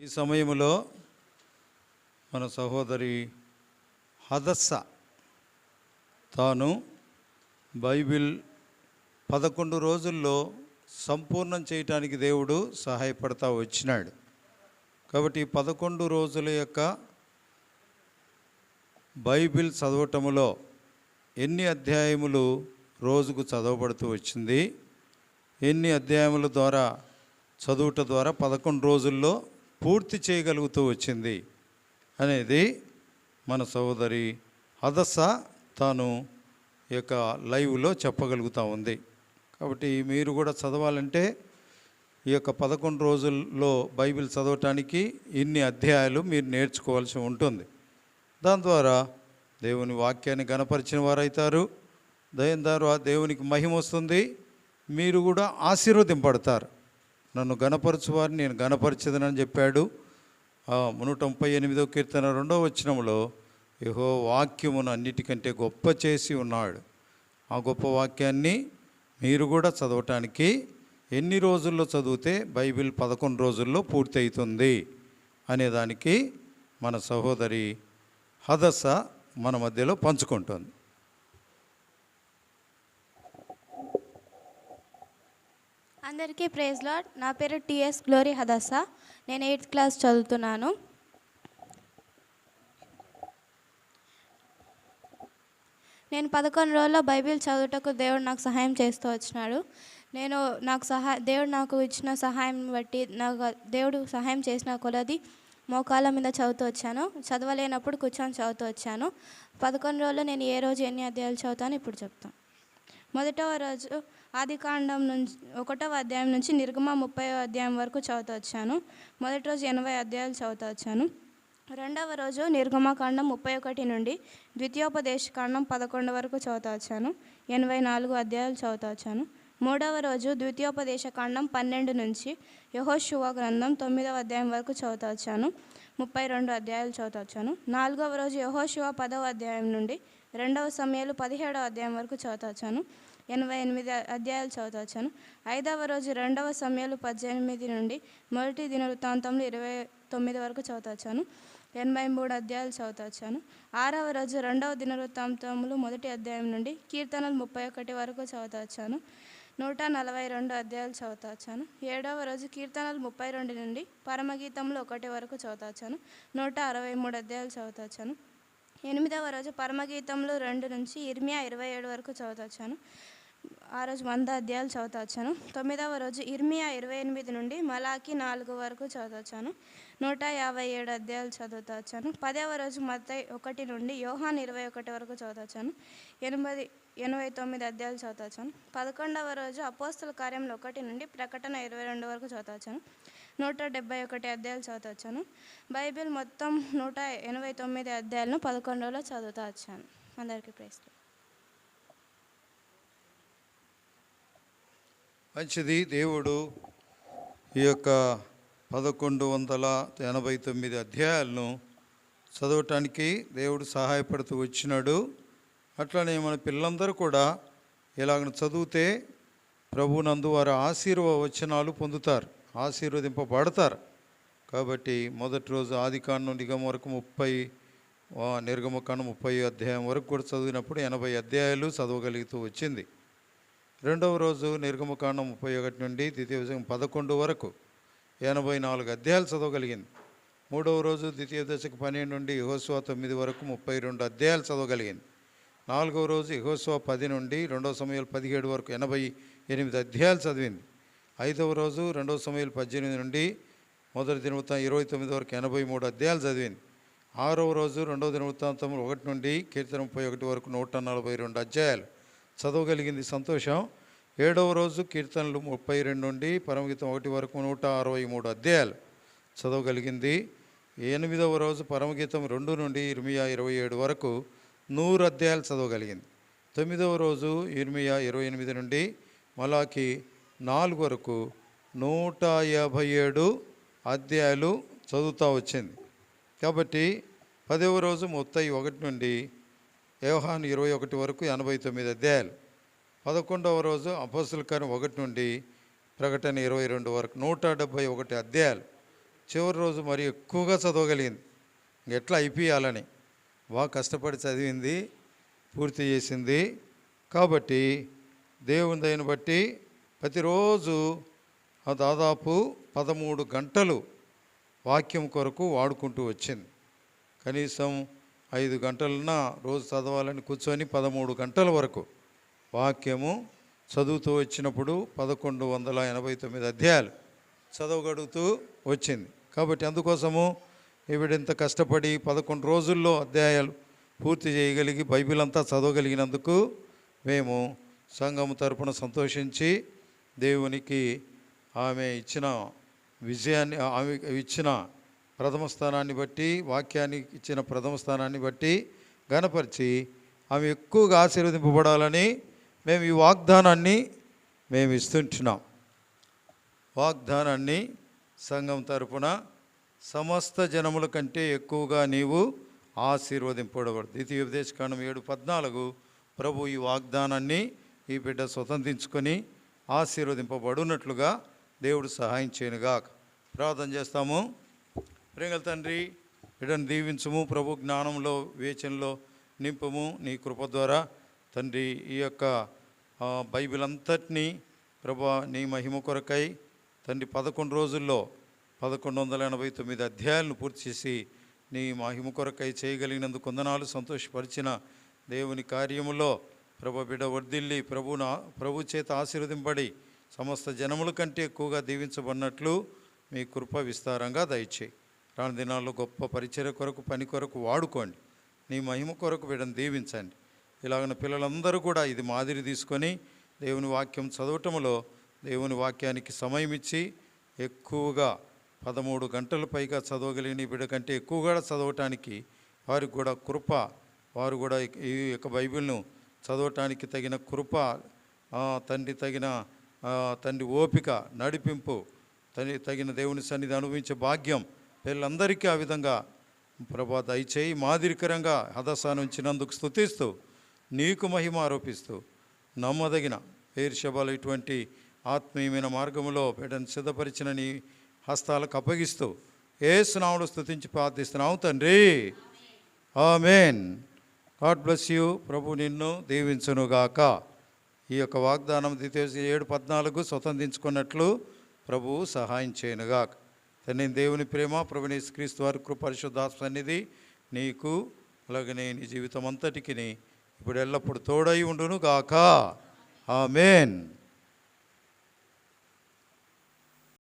ఈ సమయంలో మన సహోదరి హదస్స తాను బైబిల్ పదకొండు రోజుల్లో సంపూర్ణం చేయటానికి దేవుడు సహాయపడతా వచ్చినాడు. కాబట్టి పదకొండు రోజుల యొక్క బైబిల్ చదవటంలో ఎన్ని అధ్యాయములు రోజుకు చదవబడుతూ వచ్చింది? ఎన్ని అధ్యాయముల ద్వారా చదువుట ద్వారా పదకొండు రోజుల్లో పూర్తి చేయగలుగుతూ వచ్చింది అనేది మన సహోదరి హదస్స తాను యొక్క లైవ్లో చెప్పగలుగుతూ ఉంది. కాబట్టి మీరు కూడా చదవాలంటే ఈ యొక్క పదకొండు రోజుల్లో బైబిల్ చదవటానికి ఇన్ని అధ్యాయాలు మీరు నేర్చుకోవాల్సి ఉంటుంది. దాని ద్వారా దేవుని వాక్యాన్ని గణపరిచిన వారైతారు. దయం ద్వారా దేవునికి మహిమ వస్తుంది. మీరు కూడా ఆశీర్వదింపడతారు నన్ను గణపరచు నేను గణపరిచేదనని చెప్పాడు. నూట ముప్పై ఎనిమిదో కీర్తన రెండో వచనంలో యహో వాక్యమును అన్నిటికంటే గొప్ప చేసి ఉన్నాడు. ఆ గొప్ప వాక్యాన్ని మీరు కూడా చదవటానికి ఎన్ని రోజుల్లో చదివితే బైబిల్ పదకొండు రోజుల్లో పూర్తి అవుతుంది అనేదానికి మన సహోదరి హదస్స మన మధ్యలో పంచుకుంటుంది. అందరికీ ప్రేజ్ లాడ్. నా పేరు టిఎస్ గ్లోరీ హదస్సా నేను ఎయిత్ క్లాస్ చదువుతున్నాను. నేను పదకొండు రోజుల్లో బైబిల్ చదువుటకు దేవుడు నాకు సహాయం చేస్తూ వచ్చినాడు. నేను నాకు సహా దేవుడు నాకు ఇచ్చిన సహాయం బట్టి నాకు దేవుడు సహాయం చేసిన కొలది మోకాళ్ళ మీద చదువుతూ వచ్చాను. చదవలేనప్పుడు కూర్చొని చదువుతూ వచ్చాను. పదకొండు రోజుల్లో నేను ఏ రోజు ఎన్ని అధ్యాయాలు చదువుతాను ఇప్పుడు చెప్తాను. మొదట రోజు ఆదికాండం నుంచి ఒకటవ అధ్యాయం నుంచి నిర్గమ ముప్పై అధ్యాయం వరకు చదువుతూ వచ్చాను. మొదటి రోజు ఎనభై అధ్యాయాలు చదువుతూ వచ్చాను. రెండవ రోజు నిర్గమకాండం ముప్పై ఒకటి నుండి ద్వితీయోపదేశ కాండం పదకొండు వరకు చదువుతూ వచ్చాను. ఎనభై నాలుగు అధ్యాయాలు చదువుతూ వచ్చాను. మూడవ రోజు ద్వితీయోపదేశ కాండం పన్నెండు నుంచి యహోశువ గ్రంథం తొమ్మిదవ అధ్యాయం వరకు చదువుతూ వచ్చాను. ముప్పై రెండు అధ్యాయాలు చదువుతూ వచ్చాను. నాలుగవ రోజు యహోశివ పదవ అధ్యాయం నుండి రెండవ సమయాలు పదిహేడవ అధ్యాయం వరకు చదువుతూ వచ్చాను. ఎనభై ఎనిమిది అధ్యాయాలు చదువుతాను ఐదవ రోజు రెండవ సమయాలు పద్దెనిమిది నుండి మొదటి దినవృత్తాంతంలో ఇరవై తొమ్మిది వరకు చదువుతాను ఎనభై మూడు అధ్యాయాలు చదువుతాను ఆరవ రోజు రెండవ దినవృత్తాంతములు మొదటి అధ్యాయం నుండి కీర్తనలు ముప్పై ఒకటి వరకు చదువుతూ నూట నలభై రెండు అధ్యాయాలు చదువుతాను ఏడవ రోజు కీర్తనలు ముప్పై రెండు నుండి పరమగీతంలో ఒకటి వరకు చదువుతాను నూట అరవై మూడు అధ్యాయాలు చదువుతాను ఎనిమిదవ రోజు పరమగీతంలో రెండు నుంచి ఇర్మియా ఇరవై ఏడు వరకు చదువుతాను ఆ రోజు వంద అధ్యాయాలు చదువుతాను తొమ్మిదవ రోజు ఇర్మియా ఇరవై ఎనిమిది నుండి మలాకి నాలుగు వరకు చదువుతాను నూట యాభై ఏడు అధ్యాయాలు చదువుతాను వచ్చాను పదవ రోజు మత ఒకటి నుండి యోహాన్ ఇరవై ఒకటి వరకు చదువుతాను ఎనభై ఎనిమిది ఎనభై తొమ్మిది అధ్యాయాలు చదువుతాను పదకొండవ రోజు అపోస్తుల కార్యంలో ఒకటి నుండి ప్రకటన ఇరవై రెండు వరకు చదువుతాను వచ్చాను నూట డెబ్బై ఒకటి అధ్యాయాలు చదువుతాను బైబిల్ మొత్తం నూట ఎనభై తొమ్మిది అధ్యాయాలను పదకొండులో చదువుతా వచ్చాను అందరికీ ప్రైస్ మంచిది. దేవుడు ఈ యొక్క పదకొండు వందల ఎనభై తొమ్మిది అధ్యాయాలను చదవటానికి దేవుడు సహాయపడుతూ వచ్చినాడు. అట్లనే మన పిల్లలందరూ కూడా ఇలాగ చదివితే ప్రభునందు వారి ఆశీర్వచనాలు పొందుతారు ఆశీర్వదింపబడతారు. కాబట్టి మొదటి రోజు ఆది కాండం నిగమ వరకు ముప్పై ఆ, నిర్గమకాండం ముప్పై అధ్యాయం వరకు కూడా చదివినప్పుడు ఎనభై అధ్యాయాలు చదవగలుగుతూ వచ్చింది. రెండవ రోజు నిర్గమకాండం ముప్పై ఒకటి నుండి ద్వితీయ దశకం పదకొండు వరకు ఎనభై నాలుగు అధ్యాయాలు చదవగలిగింది. మూడవ రోజు ద్వితీయ దశకు పన్నెండు నుండి యహోస్వా తొమ్మిది వరకు ముప్పై రెండు అధ్యాయాలు చదవగలిగింది. నాలుగవ రోజు యహోస్వా పది నుండి రెండవ సమయాలు పదిహేడు వరకు ఎనభై ఎనిమిది అధ్యాయాలు చదివింది. ఐదవ రోజు రెండవ సమయాలు పద్దెనిమిది నుండి మొదటి దినవృత్తం ఇరవై తొమ్మిది వరకు ఎనభై మూడు అధ్యాయాలు చదివింది. ఆరవ రోజు రెండవ దినవృత్తాంతం ఒకటి నుండి కీర్తన ముప్పై ఒకటి వరకు నూట నలభై రెండు అధ్యాయాలు. చదవగలిగింది సంతోషం. ఏడవ రోజు కీర్తనలు ముప్పై రెండు నుండి పరమగీతం ఒకటి వరకు నూట అరవై మూడు అధ్యాయాలు చదవగలిగింది. ఎనిమిదవ రోజు పరమగీతం రెండు నుండి ఇరిమియా ఇరవై ఏడు వరకు నూరు అధ్యాయాలు చదవగలిగింది. తొమ్మిదవ రోజు ఇరిమియా ఇరవై ఎనిమిది నుండి మలాకి నాలుగు వరకు నూట యాభై ఏడు అధ్యాయాలు చదువుతూ వచ్చింది. కాబట్టి పదవ రోజు ముప్పై ఒకటి నుండి యోహాను ఇరవై ఒకటి వరకు ఎనభై తొమ్మిది అధ్యాయాలు. పదకొండవ రోజు అపోస్తుల కార్యం ఒకటి నుండి ప్రకటన ఇరవై రెండు వరకు నూట డెబ్భై ఒకటి అధ్యాయాలు. చివరి రోజు మరి ఎక్కువగా చదవగలిగింది. ఎట్లా అయిపోయాలని? బాగా కష్టపడి చదివింది పూర్తి చేసింది. కాబట్టి దేవుని దయని బట్టి ప్రతిరోజు దాదాపు పదమూడు గంటలు వాక్యం కొరకు వాడుకుంటూ వచ్చింది. కనీసం ఐదు గంటలన రోజు చదవాలని కూర్చొని పదమూడు గంటల వరకు వాక్యము చదువుతూ వచ్చినప్పుడు పదకొండు వందల ఎనభై తొమ్మిది అధ్యాయాలు చదవగడుగుతూ వచ్చింది. కాబట్టి అందుకోసము ఈవిడింత కష్టపడి పదకొండు రోజుల్లో అధ్యాయాలు పూర్తి చేయగలిగి బైబిల్ అంతా చదవగలిగినందుకు మేము సంఘం తరపున సంతోషించి దేవునికి ఆమె ఇచ్చిన విజయాన్ని ఆమె ఇచ్చిన ప్రథమ స్థానాన్ని బట్టి వాక్యానికి ఇచ్చిన ప్రథమ స్థానాన్ని బట్టి గనపరిచి ఆమె ఎక్కువగా ఆశీర్వదింపబడాలని మేము ఈ వాగ్దానాన్ని మేము ఇస్తుంటున్నాం. వాగ్దానాన్ని సంఘం తరపున సమస్త జనముల కంటే ఎక్కువగా నీవు ఆశీర్వదింపబడబడు ద్వితీయ ఉపదేశకాండం ఏడు పద్నాలుగు ప్రభు ఈ వాగ్దానాన్ని ఈ బిడ్డ స్వతంత్రించుకొని ఆశీర్వదింపబడునట్లుగా దేవుడు సహాయం చేయనుగాక. ప్రార్థన చేస్తాము. ప్రేంగల తండ్రి బిడ్డను దీవించము ప్రభు జ్ఞానంలో వేచనలో నింపము నీ కృప ద్వారా. తండ్రి ఈ యొక్క బైబిల్ అంతటినీ ప్రభా నీ మహిమ కొరకై తండ్రి పదకొండు రోజుల్లో పదకొండు వందల ఎనభై తొమ్మిది అధ్యాయాలను పూర్తి చేసి నీ మహిమ కొరకై చేయగలిగినందుకు కొందనాలు సంతోషపరిచిన దేవుని కార్యములో ప్రభు బిడ్డ వర్ధిల్లి ప్రభున ప్రభు చేత ఆశీర్వదింపడి సమస్త జనముల కంటే ఎక్కువగా దీవించబడినట్లు మీ కృప విస్తారంగా దయచేయి. రాని దినాల్లో గొప్ప పరిచర్య కొరకు పని కొరకు వాడుకోండి. నీ మహిమ కొరకు వీడని దీవించండి. ఇలాగన పిల్లలందరూ కూడా ఇది మాదిరి తీసుకొని దేవుని వాక్యం చదవటంలో దేవుని వాక్యానికి సమయం ఇచ్చి ఎక్కువగా పదమూడు గంటల పైగా చదవగలిగిన ఈ బిడ్డ కంటే ఎక్కువగా చదవటానికి వారికి కూడా కృప వారు కూడా ఈ- యొక్క బైబిల్ను చదవటానికి తగిన కృప తండ్రి తగిన తండ్రి ఓపిక నడిపింపు తగిన దేవుని సన్నిధి అనుభవించే భాగ్యం వీళ్ళందరికీ ఆ విధంగా ప్రభా దయచేయి మాదిరికరంగా హదసాను ఉంచినందుకు స్థుతిస్తూ నీకు మహిమ ఆరోపిస్తూ నమ్మదగిన పేర్షబాలు ఇటువంటి ఆత్మీయమైన మార్గములో బిడ్డను సిద్ధపరిచిన నీ హస్తాలకు అప్పగిస్తూ ఏ స్నాముడు స్థుతించి ప్రార్థిస్తున్నావు తండ్రి. ఆమెన్. God bless you. ప్రభు నిన్ను దీవించునుగాక. ఈ యొక్క వాగ్దానం ద్వితీయ ఏడు పద్నాలుగు స్వతంత్రించుకున్నట్లు ప్రభువు సహాయం చేయనుగాక. నేను దేవుని ప్రేమ ప్రభుని క్రీస్తు వారి కృప సన్నిధి నీకు అలాగనే నీ జీవితం అంతటికి ఇప్పుడు ఎల్లప్పుడు తోడై ఉండును గాక ఆమెన్.